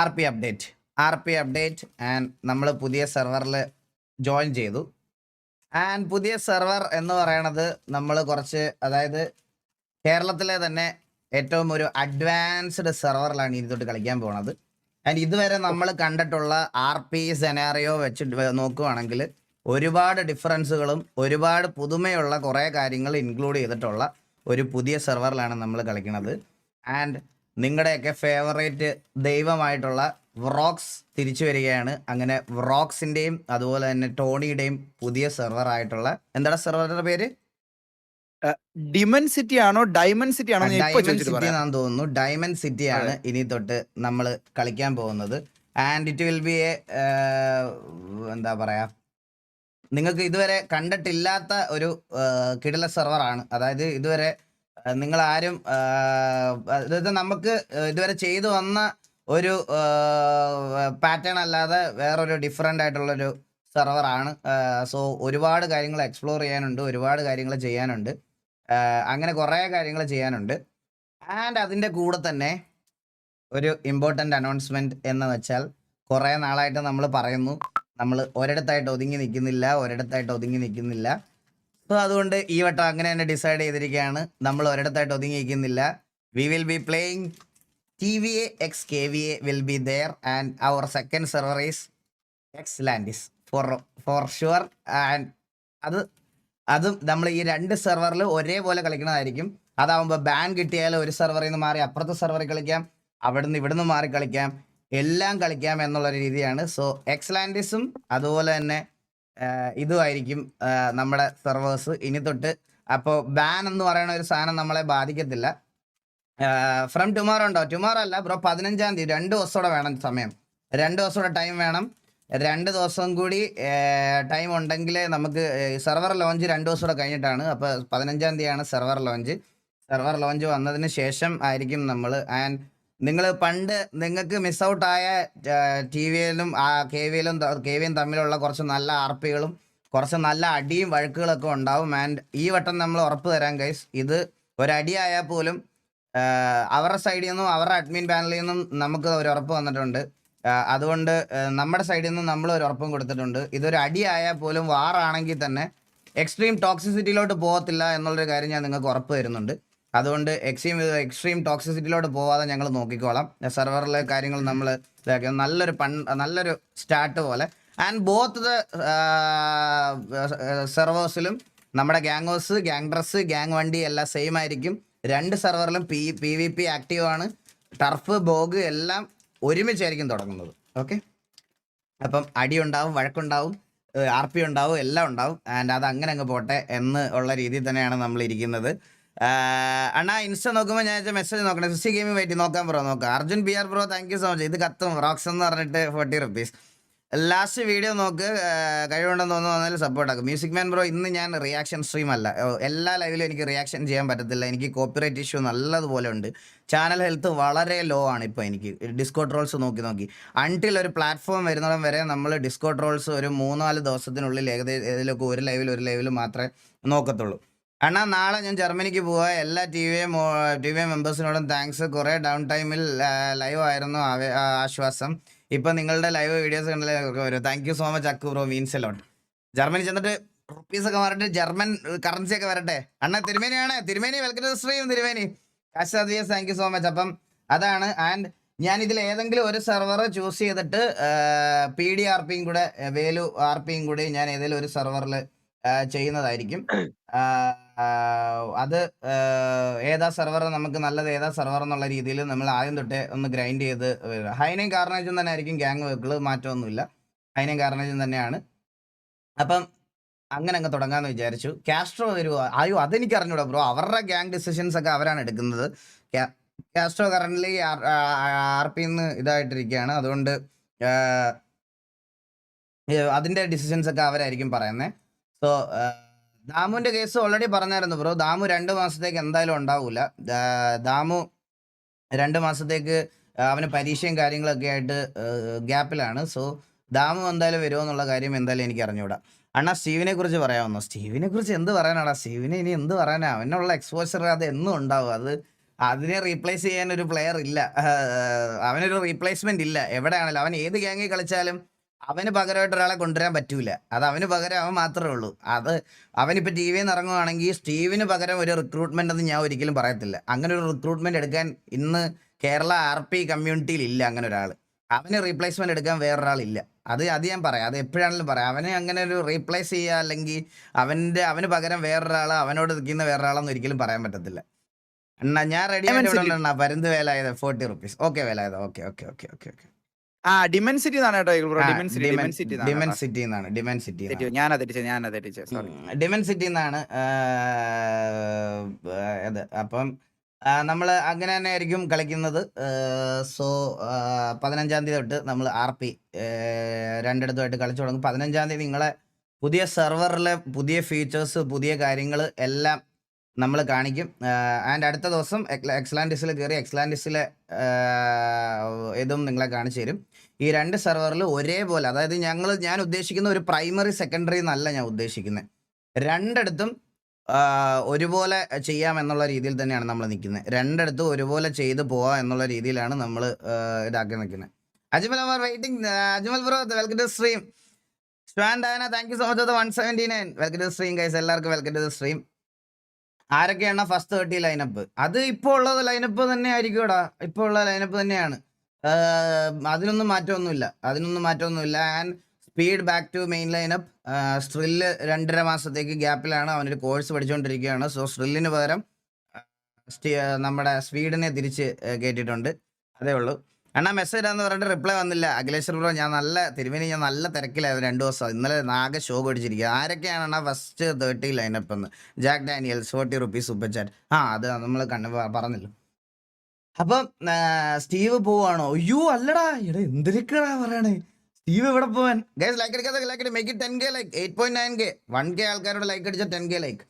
R P update R P update and നമ്മൾ പുതിയ സെർവറിൽ ജോയിൻ ചെയ്തു. ആൻഡ് പുതിയ സെർവർ എന്ന് പറയണത് നമ്മൾ കുറച്ച് അതായത് കേരളത്തിലെ തന്നെ ഏറ്റവും ഒരു അഡ്വാൻസ്ഡ് സെർവറിലാണ് ഇനി തൊട്ട് കളിക്കാൻ പോണത്. ആൻഡ് ഇതുവരെ നമ്മൾ കണ്ടിട്ടുള്ള ആർ പി സെനാറിയോ വെച്ച് നോക്കുവാണെങ്കിൽ ഒരുപാട് ഡിഫറൻസുകളും ഒരുപാട് പുതുമയുള്ള കുറേ കാര്യങ്ങൾ ഇൻക്ലൂഡ് ചെയ്തിട്ടുള്ള ഒരു പുതിയ സെർവറിലാണ് നമ്മൾ കളിക്കുന്നത് ആൻഡ് നിങ്ങളുടെയൊക്കെ ഫേവറേറ്റ് ദൈവമായിട്ടുള്ള വ്രോക്സ് തിരിച്ചു വരികയാണ്. അങ്ങനെ വ്രോക്സിന്റെയും അതുപോലെ തന്നെ ടോണിയുടെയും പുതിയ സെർവർ ആയിട്ടുള്ള എന്താണ് സെർവറിന്റെ പേര്? ഡിമൻ സിറ്റി ആണോ? ഡയമണ്ട് സിറ്റി ആണോ ഡയമണ്ട് സിറ്റി പറയാം. തോന്നുന്നു. ഡയമണ്ട് സിറ്റി ആണ് ഇനി തൊട്ട് നമ്മൾ കളിക്കാൻ പോകുന്നത്. And it will be a എന്താ പറയാ? നിങ്ങൾക്ക് ഇതുവരെ കണ്ടിട്ടില്ലാത്ത ഒരു കിടില സെർവറാണ് അതായത് ഇതുവരെ നിങ്ങൾ ആരും അതായത് നമുക്ക് ഇതുവരെ ചെയ്തു വന്ന ഒരു പാറ്റേൺ അല്ലാതെ വേറൊരു ഡിഫറെന്റ് ആയിട്ടുള്ളൊരു സെർവറാണ് സോ ഒരുപാട് കാര്യങ്ങൾ എക്സ്പ്ലോർ ചെയ്യാനുണ്ട് ഒരുപാട് കാര്യങ്ങൾ ചെയ്യാനുണ്ട്. അങ്ങനെ കുറേ കാര്യങ്ങൾ ചെയ്യാനുണ്ട്. ആൻഡ് അതിന്റെ കൂടെ തന്നെ ഒരു ഇമ്പോർട്ടന്റ് അനൗൺസ്മെന്റ് എന്ന് വെച്ചാൽ കുറേ നാളായിട്ട് നമ്മൾ പറയുന്നു. നമ്മൾ ഒരിടത്തായിട്ട് ഒതുങ്ങി നിൽക്കുന്നില്ല ഒരിടത്തായിട്ട് ഒതുങ്ങി നിൽക്കുന്നില്ല. സോ അതുകൊണ്ട് ഈ വട്ടം അങ്ങനെ തന്നെ ഡിസൈഡ് ചെയ്തിരിക്കുകയാണ്. നമ്മൾ ഒരിടത്തായിട്ട് ഒതുങ്ങിയിരിക്കുന്നില്ല. We will be playing T V A X K V A will be there and our second server is X lands for for sure and അത് അതും നമ്മൾ ഈ രണ്ട് സെർവറിൽ ഒരേപോലെ കളിക്കുന്നതായിരിക്കും. അതാവുമ്പോൾ ബാൻ കിട്ടിയാൽ ഒരു സെർവറിൽ നിന്ന് മാറി അപ്പുറത്തെ സെർവറിൽ കളിക്കാം. അവിടുന്ന് ഇവിടുന്ന് മാറി കളിക്കാം. എല്ലാം കളിക്കാം എന്നുള്ളൊരു രീതിയാണ്. സോ എക്സ് എക്സ്ലാൻഡിസും അതുപോലെ തന്നെ ഇതുമായിരിക്കും നമ്മുടെ സെർവേഴ്സ്. ഇനി തൊട്ട് അപ്പോൾ ബാൻ എന്ന് പറയുന്ന ഒരു സാധനം നമ്മളെ ബാധിക്കത്തില്ല. ഫ്രം ടുമോറോ ഉണ്ടോ? ടുമോറോ അല്ല ബ്രോ പതിനഞ്ചാം തീയതി. രണ്ട് ദിവസത്തോടെ വേണം സമയം. രണ്ട് ദിവസത്തോടെ ടൈം വേണം. രണ്ട് ദിവസം കൂടി ടൈം ഉണ്ടെങ്കിൽ നമുക്ക് സെർവർ ലോഞ്ച് രണ്ട് ദിവസം കൂടെ കഴിഞ്ഞിട്ടാണ്. അപ്പോൾ പതിനഞ്ചാം തീയതിയാണ് സെർവർ ലോഞ്ച് സെർവർ ലോഞ്ച് വന്നതിന് ശേഷം ആയിരിക്കും നമ്മൾ ആൻഡ് നിങ്ങൾ പണ്ട് നിങ്ങൾക്ക് മിസ് ഔട്ടായ ടി വിയിലും കെ വിയിലും കെ വിയും തമ്മിലുള്ള കുറച്ച് നല്ല ആർപ്പികളും കുറച്ച് നല്ല അടിയും വഴക്കുകളൊക്കെ ഉണ്ടാവും. ആൻഡ് ഈ വട്ടം നമ്മൾ ഉറപ്പ് തരാം ഗൈസ് ഇത് ഒരടിയായാൽ പോലും അവരുടെ സൈഡിൽ നിന്നും അവരുടെ അഡ്മിൻ പാനലിൽ നിന്നും നമുക്ക് ഒരു ഉറപ്പ് വന്നിട്ടുണ്ട്. അതുകൊണ്ട് നമ്മുടെ സൈഡിൽ നിന്നും നമ്മൾ ഒരു ഉറപ്പും കൊടുത്തിട്ടുണ്ട്. ഇതൊരു അടിയായാൽ പോലും വാറാണെങ്കിൽ തന്നെ എക്സ്ട്രീം ടോക്സിസിറ്റിയിലോട്ട് പോകത്തില്ല എന്നുള്ളൊരു കാര്യം ഞാൻ നിങ്ങൾക്ക് ഉറപ്പ് തരുന്നുണ്ട്. അതുകൊണ്ട് എക്സ്ട്രീം എക്സ്ട്രീം ടോക്സിസിറ്റിയിലോട്ട് പോവാതെ ഞങ്ങൾ നോക്കിക്കോളാം. സെർവറിലെ കാര്യങ്ങൾ നമ്മൾ ഇതാക്കി. നല്ലൊരു പൺ നല്ലൊരു സ്റ്റാർട്ട് പോലെ. ആൻഡ് ബോത്ത് ദ സെർവേഴ്സിലും നമ്മുടെ gang house gang dress gang വണ്ടി എല്ലാം സെയിം ആയിരിക്കും. രണ്ട് സെർവറിലും P P V P active ആണ്. ടർഫ് ബോഗ് എല്ലാം ഒരുമിച്ചായിരിക്കും തുടങ്ങുന്നത്. ഓക്കെ അപ്പം അടി ഉണ്ടാവും വഴക്കുണ്ടാവും ആർ പി ഉണ്ടാവും എല്ലാം ഉണ്ടാവും. ആൻഡ് അത് അങ്ങനെ അങ്ങ് പോട്ടെ എന്ന് ഉള്ള രീതിയിൽ തന്നെയാണ് നമ്മൾ ഇരിക്കുന്നത്. അണ്ണാ ഇൻസ്റ്റ നോക്കുമ്പോൾ ഞാൻ മെസ്സേജ് നോക്കണേ. സി ഗെയിമിംഗ് വെയിറ്റ് നോക്കാൻ ബ്രോ നോക്കാം. Arjun B R bro thank you so much ഇത് കത്തും. റോക്സ് എന്ന് പറഞ്ഞിട്ട് ഫോർട്ടി റുപ്പീസ് ലാസ്റ്റ് വീഡിയോ നോക്ക്. കഴിവുണ്ടെന്ന് തോന്നുന്നു വന്നാൽ സപ്പോർട്ട് ആക്കും. മ്യൂസിക് മാൻ ബ്രോ ഇന്ന് ഞാൻ റിയാക്ഷൻ സ്ട്രീം അല്ല. എല്ലാ ലൈവിലും എനിക്ക് റിയാക്ഷൻ ചെയ്യാൻ പറ്റത്തില്ല. എനിക്ക് കോപ്പിറൈറ്റ് ഇഷ്യൂ നല്ലതുപോലെ ഉണ്ട്. ചാനൽ ഹെൽത്ത് വളരെ ലോ ആണ് ഇപ്പോൾ എനിക്ക്. ഡിസ്കോ ട്രോൾസ് നോക്കി നോക്കി. അൺടിൽ ഒരു പ്ലാറ്റ്ഫോം വരുന്നിടം വരെ നമ്മൾ ഡിസ്കോ ട്രോൾസ് ഒരു മൂന്നാൽ ദിവസത്തിനുള്ളിൽ ഏകദേശം ഏതിലൊക്കെ ഒരു ലൈവിൽ ഒരു ലൈവിൽ മാത്രമേ നോക്കത്തുള്ളൂ. അണ്ണാ നാളെ ഞാൻ ജർമ്മനിക്ക് പോവാ. എല്ലാ ടി വി ടി വി മെമ്പേഴ്സിനോടും താങ്ക്സ് കുറേ ഡൗൺ ടൈമിൽ ലൈവ് ആയിരുന്നു ആശ്വാസം. ഇപ്പൊ നിങ്ങളുടെ ലൈവ് വീഡിയോസ് കണ്ടല്ലേ വരും. Thank you so much Akku bro means a lot Germany ചെന്നിട്ട് റുപ്പീസ് ഒക്കെ മാറിട്ട് ജർമ്മൻ കറൻസി ഒക്കെ വരട്ടെ. അണ്ണ തിരുമേനിയാണ് തിരുമേനി വെൽക്കം ടു സ്ട്രീം തിരുമേനി. കാശ് താങ്ക് യു സോ മച്ച് അപ്പം അതാണ്. ആൻഡ് ഞാൻ ഇതിൽ ഏതെങ്കിലും ഒരു സെർവർ ചൂസ് ചെയ്തിട്ട് പി ഡി ആർ പിയും കൂടെ വേലു ആർ പിയും കൂടെ ഞാൻ ഏതെങ്കിലും ഒരു സെർവറിൽ ചെയ്യുന്നതായിരിക്കും. അത് ഏതാ സെർവർ നമുക്ക് നല്ലത് ഏതാ സെർവർ എന്നുള്ള രീതിയിൽ നമ്മൾ ആദ്യം തൊട്ടേ ഒന്ന് ഗ്രൈൻഡ് ചെയ്ത് വരിക. ഹൈനയും കാർണേജും തന്നെ ആയിരിക്കും ഗ്യാങ് വെക്കുകൾ മാറ്റമൊന്നുമില്ല. ഹൈനയും കാർണേജും തന്നെയാണ്. അപ്പം അങ്ങനെ അങ്ങ് തുടങ്ങാമെന്ന് വിചാരിച്ചു. കാസ്ട്രോ വരുമോ അയ്യോ അതെനിക്ക് അറിഞ്ഞൂടാ ബ്രോ അവരുടെ ഗ്യാങ് ഡിസിഷൻസ് ഒക്കെ അവരാണ് എടുക്കുന്നത്. കാസ്ട്രോ കറന്റ് ആർ പി നിന്ന് ഇതായിട്ടിരിക്കുകയാണ്. അതുകൊണ്ട് അതിന്റെ ഡിസിഷൻസ് ഒക്കെ അവരായിരിക്കും പറയുന്നത് സോ ദാമുവിന്റെ കേസ് ഓൾറെഡി പറഞ്ഞായിരുന്നു ബ്രോ ദാമു രണ്ട് മാസത്തേക്ക് എന്തായാലും ഉണ്ടാവൂല. ദാമു രണ്ട് മാസത്തേക്ക് അവന് പരീക്ഷയും കാര്യങ്ങളൊക്കെ ആയിട്ട് ഗ്യാപ്പിലാണ് സോ ദാമു എന്തായാലും വരുമോ എന്നുള്ള കാര്യം എന്തായാലും എനിക്ക് അറിഞ്ഞുകൂടാ അണ്ണാ സ്റ്റീവിനെ കുറിച്ച് പറയാമെന്നോ സ്റ്റീവിനെ കുറിച്ച് എന്ത് പറയാനാടാ? സ്റ്റീവിനെ ഇനി എന്ത് പറയാനാ? അവനുള്ള എക്സ്പോഷർ അത് എന്നും ഉണ്ടാവും. അത് അതിനെ റീപ്ലേസ് ചെയ്യാൻ ഒരു പ്ലെയർ ഇല്ല. അവനൊരു റീപ്ലേസ്മെന്റ് ഇല്ല. എവിടെയാണല്ലോ അവൻ ഏത് ഗ്യാങ്ങിൽ കളിച്ചാലും അവന് പകരമായിട്ട് ഒരാളെ കൊണ്ടുവരാൻ പറ്റൂല. അത് അവന് പകരം അവൻ മാത്രമേ ഉള്ളൂ. അത് അവനിപ്പോൾ ടി വിയിൽ നിന്ന് ഇറങ്ങുവാണെങ്കിൽ സ്റ്റീവിന് പകരം ഒരു റിക്രൂട്ട്മെന്റ് എന്ന് ഞാൻ ഒരിക്കലും പറയത്തില്ല. അങ്ങനെ ഒരു റിക്രൂട്ട്മെന്റ് എടുക്കാൻ ഇന്ന് കേരള ആർ പി കമ്മ്യൂണിറ്റിയിൽ ഇല്ല അങ്ങനെ ഒരാൾ അവന് റീപ്ലേസ്മെന്റ് എടുക്കാൻ വേറൊരാളില്ല അത് അത് ഞാൻ പറയാം. അത് എപ്പോഴാണെങ്കിലും പറയാം. അവനെ അങ്ങനെ ഒരു റീപ്ലേസ് ചെയ്യുക അല്ലെങ്കിൽ അവന്റെ അവന് പകരം വേറൊരാൾ അവനോട് നിൽക്കുന്ന വേറൊരാളെന്ന് ഒരിക്കലും പറയാൻ പറ്റത്തില്ല. അണ്ണാ ഞാൻ റെഡി. ആയിട്ട് പരുന്ത് Velayath forty rupees okay Velayath okay okay okay okay okay ആ ഡിമെൻസിറ്റി എന്നാണ് കേട്ടോ bro demon city demon city demon city എന്നാണ് ഡിമൻ സിറ്റി ഞാൻ അതടിച്ചത് ഞാൻ അതടിച്ചത് സോറി ഡിമൻ സിറ്റി എന്നാണ് അത് അപ്പം നമ്മൾ അങ്ങനെ തന്നെ ആയിരിക്കും കളിക്കുന്നത്. സോ പതിനഞ്ചാം തീയതി തൊട്ട് നമ്മൾ ആർ പി രണ്ടിടത്തുമായിട്ട് കളിച്ചു തുടങ്ങും. പതിനഞ്ചാം തീയതി നിങ്ങളെ പുതിയ സെർവറിലെ പുതിയ ഫീച്ചേഴ്സ് പുതിയ കാര്യങ്ങൾ എല്ലാം നമ്മൾ കാണിക്കും. ആൻഡ് അടുത്ത ദിവസം എക്സ്ലാൻഡിസിൽ കയറി എക്സ്ലാൻഡിസിലെ ഇതും നിങ്ങളെ കാണിച്ചു തരും. ഈ രണ്ട് സെർവറിൽ ഒരേപോലെ അതായത് ഞങ്ങൾ ഞാൻ ഉദ്ദേശിക്കുന്ന ഒരു പ്രൈമറി സെക്കൻഡറി എന്നല്ല ഞാൻ ഉദ്ദേശിക്കുന്നത് രണ്ടിടത്തും ഒരുപോലെ ചെയ്യാം എന്നുള്ള രീതിയിൽ തന്നെയാണ് നമ്മൾ നിൽക്കുന്നത് രണ്ടിടത്തും ഒരുപോലെ ചെയ്ത് പോവാം എന്നുള്ള രീതിയിലാണ് നമ്മൾ ഇതാക്കി നിൽക്കുന്നത് അജ്മൽ അവർ waiting Ajmal bro welcome to stream swan Dana thank you so much one seventy nine welcome to stream guys എല്ലാവർക്കും വെൽക്കം ടു ദ സ്ട്രീം ആരൊക്കെയാണ് ഫസ്റ്റ് തേർട്ടി ലൈനപ്പ് അത് ഇപ്പോൾ ഉള്ളത് ലൈനപ്പ് തന്നെ ആയിരിക്കുമടാ ഇപ്പോൾ ഉള്ള ലൈനപ്പ് തന്നെയാണ്. അതിനൊന്നും മാറ്റമൊന്നുമില്ല. അതിനൊന്നും മാറ്റമൊന്നുമില്ല. And speed back to main lineup സ്ട്രില്ല് രണ്ടര മാസത്തേക്ക് ഗ്യാപ്പിലാണ് അവനൊരു കോഴ്സ് പഠിച്ചുകൊണ്ടിരിക്കുകയാണ് സോ സ്ട്രില്ലിന് പകരം നമ്മുടെ സ്പീഡിനെ തിരിച്ച് കയറ്റിയിട്ടുണ്ട് അതേ ഉള്ളൂ. അണ്ണാ മെസ്സേജ് എന്ന് പറഞ്ഞിട്ട് റിപ്ലൈ വന്നില്ല. അഖിലേശ്വർ ബ്രോ ഞാൻ നല്ല തിരുമേനി ഞാൻ നല്ല തിരക്കിലായിരുന്നു രണ്ട് ദിവസം. ഇന്നലെ നാഗ ഷോ പിടിച്ചിരിക്കുക. ആരൊക്കെയാണ് അണ്ണാ ഫസ്റ്റ് തേർട്ടി ലൈനപ്പ് എന്ന്? Jack Daniels forty rupees super chat ആ അത് നമ്മൾ കണ്ണു പറഞ്ഞില്ല. അപ്പം സ്റ്റീവ് പോവാണോ? അയ്യോ അല്ലടാ. എടാ എന്തിരിക്കടാ പറയണേ? സ്റ്റീവ് എവിടെ പോവാൻ? ഗൈസ് ലൈക്ക് അടിക്കാതെ like make it ten K like eight point nine K one K ആൾക്കാരോട് ലൈക്ക് അടിച്ച ten K like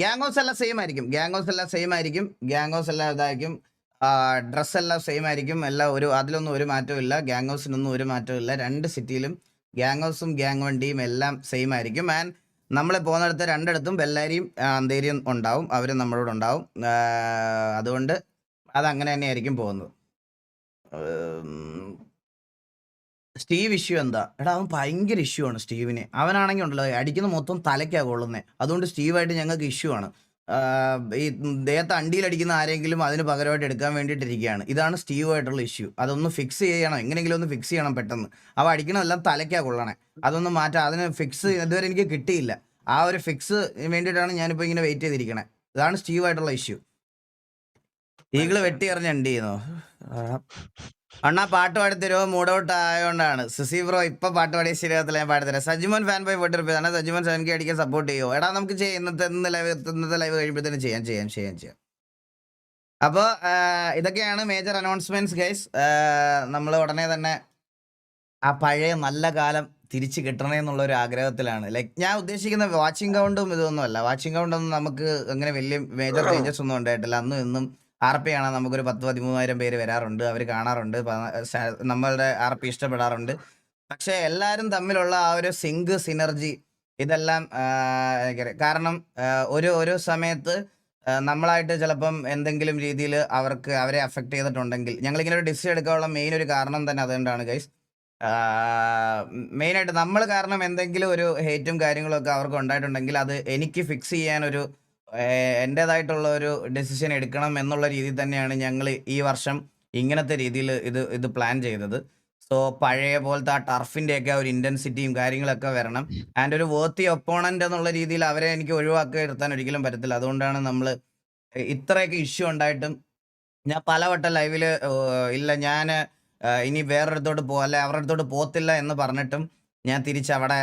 gang house എല്ലാം സെയിം ആയിരിക്കും. ഗ്യാങ് ഹൗസ് എല്ലാം സെയിം ആയിരിക്കും. ഗ്യാങ് ഹൗസ് എല്ലാം ഇതായിരിക്കും. ഡ്രസ്സ് എല്ലാം സെയിം ആയിരിക്കും. എല്ലാം ഒരു അതിലൊന്നും ഒരു മാറ്റവും ഇല്ല. ഗ്യാങ് ഹൗസിനൊന്നും ഒരു മാറ്റവും ഇല്ല. രണ്ട് സിറ്റിയിലും ഗ്യാങ് ഹൗസും ഗ്യാങ് വണ്ടിയും എല്ലാം സെയിം ആയിരിക്കും. ആൻഡ് നമ്മൾ പോകുന്നിടത്ത് രണ്ടിടത്തും ബെല്ലാരിയും അന്തേരിയും ഉണ്ടാവും. അവരും നമ്മളോട് ഉണ്ടാവും. അതുകൊണ്ട് അതങ്ങനെ തന്നെയായിരിക്കും പോകുന്നത്. സ്റ്റീവ് ഇഷ്യൂ എന്താ? എടാ അവൻ ഭയങ്കര ഇഷ്യൂ ആണ് സ്റ്റീവിന്. അവനാണെങ്കിൽ ഉണ്ടല്ലോ അടിക്കുന്ന മൊത്തം തലയ്ക്കാണ് കൊള്ളുന്നത് അതുകൊണ്ട് സ്റ്റീവായിട്ട് ഞങ്ങൾക്ക് ഇഷ്യൂ ആണ്. ഈ ദേഹത്ത് അണ്ടിയിലടിക്കുന്ന ആരെങ്കിലും അതിന് പകരമായിട്ട് എടുക്കാൻ വേണ്ടിയിട്ടിരിക്കുകയാണ്. ഇതാണ് സ്റ്റീവായിട്ടുള്ള ഇഷ്യൂ അതൊന്ന് ഫിക്സ് ചെയ്യണം. എങ്ങനെയെങ്കിലും ഒന്ന് ഫിക്സ് ചെയ്യണം പെട്ടെന്ന്. അവ അടിക്കണതെല്ലാം തലയ്ക്കാ കൊള്ളണേ. അതൊന്ന് മാറ്റാം. അതിന് ഫിക്സ് ഇതുവരെ എനിക്ക് കിട്ടിയില്ല. ആ ഒരു ഫിക്സ് വേണ്ടിയിട്ടാണ് ഞാനിപ്പോൾ ഇങ്ങനെ വെയിറ്റ് ചെയ്തിരിക്കണേ. ഇതാണ് സ്റ്റീവായിട്ടുള്ള ഇഷ്യൂ ഈകൾ വെട്ടി എറിഞ്ഞ് അണ്ടി ചെയ്യുന്നു? അണ്ണാ പാട്ട് പാടി തരുമോ ആയതുകൊണ്ടാണ് സിസി ബ്രോ ഇപ്പൊ പാട്ട് പാടിയ ശരീരത്തിൽ ഞാൻ പാടിത്തരാം സജിമോൻ ഫാൻ ബോയ് റുപ്പീസ് ആണ് സജിമോൻ സെവൻ കെ അടിക്കാൻ സപ്പോർട്ട് ചെയ്യുമോ എടാ നമുക്ക് ചെയ്യാം. ഇന്നത്തെ ഇന്ന് ലൈവ് ഇന്നത്തെ ലൈവ് കഴിയുമ്പോഴത്തേനും ചെയ്യാം ചെയ്യാം ചെയ്യാം ചെയ്യാം. അപ്പോൾ ഇതൊക്കെയാണ് മേജർ അനൗൺസ്മെന്റ്സ് ഗൈസ് നമ്മൾ ഉടനെ തന്നെ ആ പഴയ നല്ല കാലം തിരിച്ചു കിട്ടണേ എന്നുള്ള ഒരു ആഗ്രഹത്തിലാണ്. ലൈക്ക് ഞാൻ ഉദ്ദേശിക്കുന്ന വാച്ചിങ് കൗണ്ടും ഇതൊന്നും അല്ല വാച്ചിങ് കൗണ്ടൊന്നും നമുക്ക് അങ്ങനെ വലിയ മേജർ ചേഞ്ചസ് ഒന്നും ഉണ്ടായിട്ടില്ല. അന്നും ഇന്നും ആർ പി കാണാൻ നമുക്കൊരു പത്ത് പതിമൂവായിരം പേര് വരാറുണ്ട്. അവർ കാണാറുണ്ട്. നമ്മളുടെ ആർ പി ഇഷ്ടപ്പെടാറുണ്ട്. പക്ഷേ എല്ലാവരും തമ്മിലുള്ള ആ ഒരു സിങ്ക് സിനർജി ഇതെല്ലാം കാരണം ഒരു ഒരു സമയത്ത് നമ്മളായിട്ട് ചിലപ്പം എന്തെങ്കിലും രീതിയിൽ അവർക്ക് അവരെ അഫക്റ്റ് ചെയ്തിട്ടുണ്ടെങ്കിൽ ഞങ്ങളിങ്ങനെ ഒരു ഡിസിഷൻ എടുക്കാനുള്ള മെയിൻ ഒരു കാരണം തന്നെ അതുകൊണ്ടാണ് ഗൈസ് മെയിനായിട്ട് നമ്മൾ കാരണം എന്തെങ്കിലും ഒരു ഹേറ്റും കാര്യങ്ങളൊക്കെ അവർക്ക് ഉണ്ടായിട്ടുണ്ടെങ്കിൽ അത് എനിക്ക് ഫിക്സ് ചെയ്യാനൊരു എന്റേതായിട്ടുള്ള ഒരു ഡെസിഷൻ എടുക്കണം എന്നുള്ള രീതിയിൽ തന്നെയാണ് ഞങ്ങൾ ഈ വർഷം ഇങ്ങനത്തെ രീതിയിൽ ഇത് ഇത് പ്ലാൻ ചെയ്തത്. സോ പഴയ പോലത്തെ ആ ടർഫിന്റെയൊക്കെ ഒരു ഇന്റൻസിറ്റിയും കാര്യങ്ങളൊക്കെ വരണം. ആൻഡ് ഒരു വേർത്തി ഒപ്പോണന്റ് എന്നുള്ള രീതിയിൽ അവരെ എനിക്ക് ഒഴിവാക്കി നിർത്താൻ ഒരിക്കലും പറ്റത്തില്ല. അതുകൊണ്ടാണ് നമ്മൾ ഇത്രയൊക്കെ ഇഷ്യൂ ഉണ്ടായിട്ടും ഞാൻ പലവട്ടം ലൈവിൽ ഇല്ല ഞാൻ ഇനി വേറൊരിടത്തോട്ട് പോ അല്ലെ അവരുടെ അടുത്തോട്ട് പോത്തില്ല എന്ന് പറഞ്ഞിട്ടും ഞാൻ തിരിച്ച് അവിടെ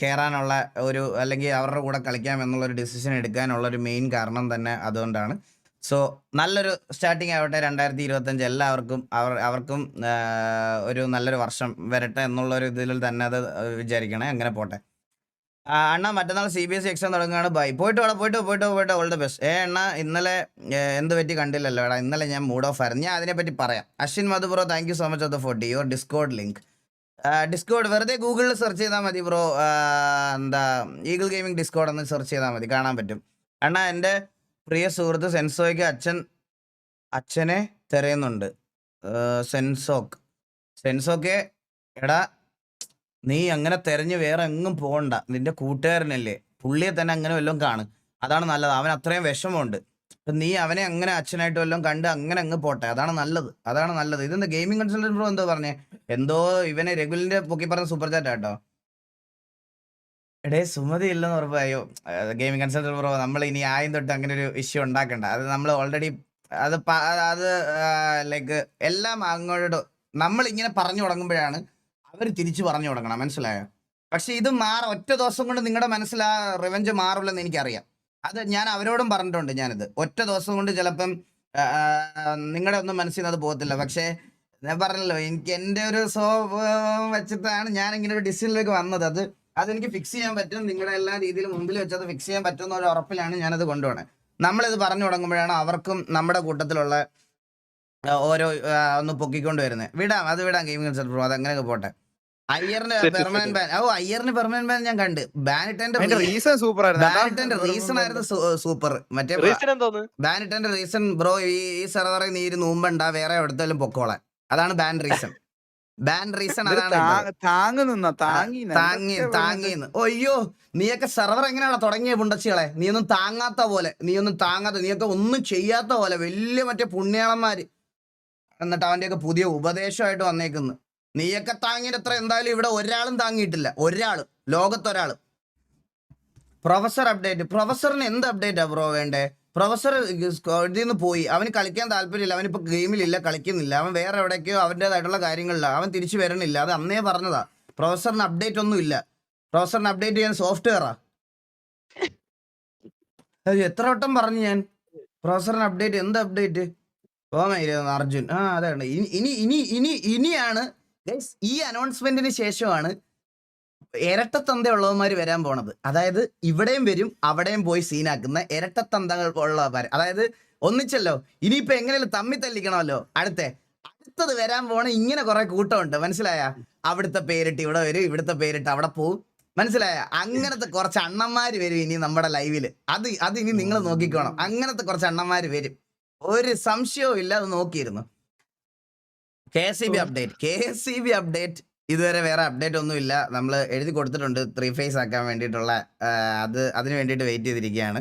കയറാനുള്ള ഒരു അല്ലെങ്കിൽ അവരുടെ കൂടെ കളിക്കാം എന്നുള്ളൊരു ഡിസിഷൻ എടുക്കാനുള്ള ഒരു മെയിൻ കാരണം തന്നെ അതുകൊണ്ടാണ്. സോ നല്ലൊരു സ്റ്റാർട്ടിങ് ആവട്ടെ രണ്ടായിരത്തി ഇരുപത്തഞ്ച് എല്ലാവർക്കും അവർ അവർക്കും ഒരു നല്ലൊരു വർഷം വരട്ടെ എന്നുള്ളൊരു ഇതിൽ തന്നെ അത് വിചാരിക്കണേ. അങ്ങനെ പോട്ടെ. അണ്ണ മറ്റന്നാൾ C B S C exam തുടങ്ങുകയാണ്. ബൈ പോയിട്ട് വേണം പോയിട്ട് പോയിട്ട് പോയിട്ട് ഓൾ ബെസ്റ്റ് ഏ അണ്ണാ ഇന്നലെ എന്ത് പറ്റി കണ്ടില്ലല്ലോ എടാ. ഇന്നലെ ഞാൻ മൂഡ് ഓഫ് ആയിരുന്നു. ഞാൻ അതിനെപ്പറ്റി പറയാം. Ashwin Madhupura thank you so much of forty your Discord link Discord വെറുതെ ഗൂഗിളിൽ സെർച്ച് ചെയ്താൽ മതി ബ്രോ എന്താ ഈഗിൾ ഗെയിമിംഗ് ഡിസ്കോഡ് എന്ന് സെർച്ച് ചെയ്താൽ മതി. കാണാൻ പറ്റും. അണ്ണാ എന്റെ പ്രിയ സുഹൃത്ത് സെൻസോയ്ക്ക് അച്ഛൻ അച്ഛനെ തിരയുന്നുണ്ട്. സെൻസോക്ക്. സെൻസോക്കെ എടാ നീ അങ്ങനെ തിരഞ്ഞ് വേറെ എങ്ങും പോകണ്ട. നിന്റെ കൂട്ടുകാരനല്ലേ. പുള്ളിയെ തന്നെ അങ്ങനെ വല്ലതും കാണും. അതാണ് നല്ലത്. അവൻ അത്രയും വിഷമമുണ്ട്. നീ അവനെ അങ്ങനെ അച്ഛനായിട്ട് വല്ലതും കണ്ട് അങ്ങനെ അങ്ങ് പോട്ടെ. അതാണ് നല്ലത്. അതാണ് നല്ലത്. ഇതെന്താ ഗെയിമിംഗ് കൺസൾട്ടന്റ് ബ്രോ എന്തോ പറഞ്ഞേ? എന്തോ ഇവനെ രഘുലിന്റെ പൊക്കി പറഞ്ഞ സൂപ്പർ ചാറ്റ് കേട്ടോ. എടേ സുമതി ഇല്ലെന്ന് ഉറപ്പായോ. ഗെയിമിംഗ് കൺസൾട്ടന്റ് ബ്രോ നമ്മൾ ഇനി ആയും തൊട്ട് അങ്ങനെ ഒരു ഇഷ്യൂ ഉണ്ടാക്കണ്ട. അത് നമ്മൾ ഓൾറെഡി അത് അത് ലൈക്ക് എല്ലാം അങ്ങോട്ട് നമ്മൾ ഇങ്ങനെ പറഞ്ഞു തുടങ്ങുമ്പോഴാണ് അവർ തിരിച്ചു പറഞ്ഞു തുടങ്ങണം. മനസ്സിലായോ? പക്ഷെ ഇത് മാറ ഒറ്റ ദിവസം കൊണ്ട് നിങ്ങളുടെ മനസ്സിൽ ആ റിവഞ്ച് മാറില്ലെന്ന് എനിക്കറിയാം. അത് ഞാൻ അവരോടും പറഞ്ഞിട്ടുണ്ട് ഞാനിത്. ഒറ്റ ദിവസം കൊണ്ട് ചിലപ്പം നിങ്ങളുടെ ഒന്നും മനസ്സിൽ നിന്ന് അത് പോകത്തില്ല. പക്ഷേ ഞാൻ പറഞ്ഞല്ലോ എനിക്ക് എന്റെ ഒരു സ്വഭാവം വെച്ചിട്ടാണ് ഞാൻ ഇങ്ങനെ ഒരു ഡിസിഷനിലേക്ക് വന്നത്. അത് അതെനിക്ക് ഫിക്സ് ചെയ്യാൻ പറ്റും. നിങ്ങളുടെ എല്ലാ രീതിയിലും മുമ്പിൽ വെച്ചത് ഫിക്സ് ചെയ്യാൻ പറ്റുന്ന ഒരു ഉറപ്പിലാണ് ഞാനത് കൊണ്ടുപോകണത് നമ്മളിത് പറഞ്ഞു തുടങ്ങുമ്പോഴാണ് അവർക്കും നമ്മുടെ കൂട്ടത്തിലുള്ള ഓരോ ഒന്ന് പൊക്കിക്കൊണ്ട് വരുന്നത് വിടാം അത് വിടാം ഗെയിമിംഗ് ബ്രോ അത് അങ്ങനെയൊക്കെ പോട്ടെ. അയ്യറിന് Set, പെർമനന്റ് ബാൻ ഓ അയ്യറിന് പെർമനന്റ് ബാൻ ഞാൻ കണ്ട്. ബാനിട്ടന്റെ അതിന്റെ റീസൺ സൂപ്പർ ബാനിട്ടന്റെ റീസൺ ആയിരുന്നു സൂപ്പർ മറ്റേ റീസൺ എന്തോന്ന്? ബാനിട്ടന്റെ റീസൺ ബ്രോ ഈ ഈ സെർവറിൽ നീ ഇരുന്ന് മുമ്പുണ്ടാ വേറെ എവിടത്തേലും പൊക്കോളാൻ. അതാണ് ബാൻ റീസൺ ബാൻ റീസൺ അതാണ്. താങ്ങ് താങ്ങി ഒയ്യോ നീയൊക്കെ സെർവർ എങ്ങനെയാണ് തുടങ്ങിയ പുണ്ടച്ചികളെ? നീ ഒന്നും താങ്ങാത്ത പോലെ നീ ഒന്നും താങ്ങാത്ത നീയൊക്കെ ഒന്നും ചെയ്യാത്ത പോലെ വലിയ മറ്റേ പുണ്യാളന്മാര്. എന്നിട്ട് അവന്റെയൊക്കെ പുതിയ ഉപദേശമായിട്ട് വന്നേക്കുന്നു. നീയൊക്കെ താങ്ങിയത്ര എന്തായാലും ഇവിടെ ഒരാളും താങ്ങിയിട്ടില്ല. ഒരാളും. ലോകത്തൊരാളും. പ്രൊഫസർ അപ്ഡേറ്റ് പ്രൊഫസറിന് എന്ത് അപ്ഡേറ്റാ ബ്രോ വേണ്ടേ? പ്രൊഫസർ ഇതിൽ നിന്ന് പോയി. അവന് കളിക്കാൻ താല്പര്യമില്ല. അവനിപ്പോൾ ഗെയിമിലില്ല കളിക്കുന്നില്ല. അവൻ വേറെ എവിടേക്കോ അവന്റെതായിട്ടുള്ള കാര്യങ്ങളിലാണ് അവൻ തിരിച്ചു വരണില്ല. അത് അന്നേ പറഞ്ഞതാ. പ്രൊഫസറിന് അപ്ഡേറ്റ് ഒന്നും ഇല്ല. പ്രൊഫസറിന് അപ്ഡേറ്റ് ചെയ്യാൻ സോഫ്റ്റ്വെയറാ എത്ര വട്ടം പറഞ്ഞു ഞാൻ? പ്രൊഫസറിന് അപ്ഡേറ്റ് എന്ത് അപ്ഡേറ്റ് ഓമായിരുന്നു അർജുൻ. ആ അതാണ്. ഇനി ഇനി ഇനി ഇനി ഇനിയാണ് ഈ അനൗൺസ്മെന്റിന് ശേഷമാണ് ഇരട്ടത്തന്തയുള്ളവന്മാർ വരാൻ പോണത്. അതായത് ഇവിടെയും വരും അവിടെയും പോയി സീനാക്കുന്ന ഇരട്ടത്തന്തകൾ ഉള്ളവന്മാർ അതായത് ഒന്നിച്ചല്ലോ ഇനിയിപ്പോ എങ്ങനെയല്ലോ തമ്മി തല്ലിക്കണമല്ലോ. അടുത്തെ അടുത്തത് വരാൻ പോണ ഇങ്ങനെ കുറെ കൂട്ടമുണ്ട്. മനസ്സിലായ? അവിടുത്തെ പേരിട്ട് ഇവിടെ വരും ഇവിടുത്തെ പേരിട്ട് അവിടെ പോവും. മനസ്സിലായ? അങ്ങനത്തെ കുറച്ച് അണ്ണന്മാര് വരും ഇനി നമ്മുടെ ലൈവിൽ അത് അത് ഇനി നിങ്ങൾ നോക്കിക്കോണം. അങ്ങനത്തെ കുറച്ച് അണ്ണന്മാര് വരും. ഒരു സംശയവും ഇല്ല അത് നോക്കിയിരുന്നു. K S C B update K S C B update ഇതുവരെ വേറെ അപ്ഡേറ്റ് ഒന്നും ഇല്ല. നമ്മൾ എഴുതി കൊടുത്തിട്ടുണ്ട്. ത്രീ ഫേസ് ആക്കാൻ വേണ്ടിയിട്ടുള്ള അത് അതിന് വേണ്ടിയിട്ട് വെയിറ്റ് ചെയ്തിരിക്കുകയാണ്.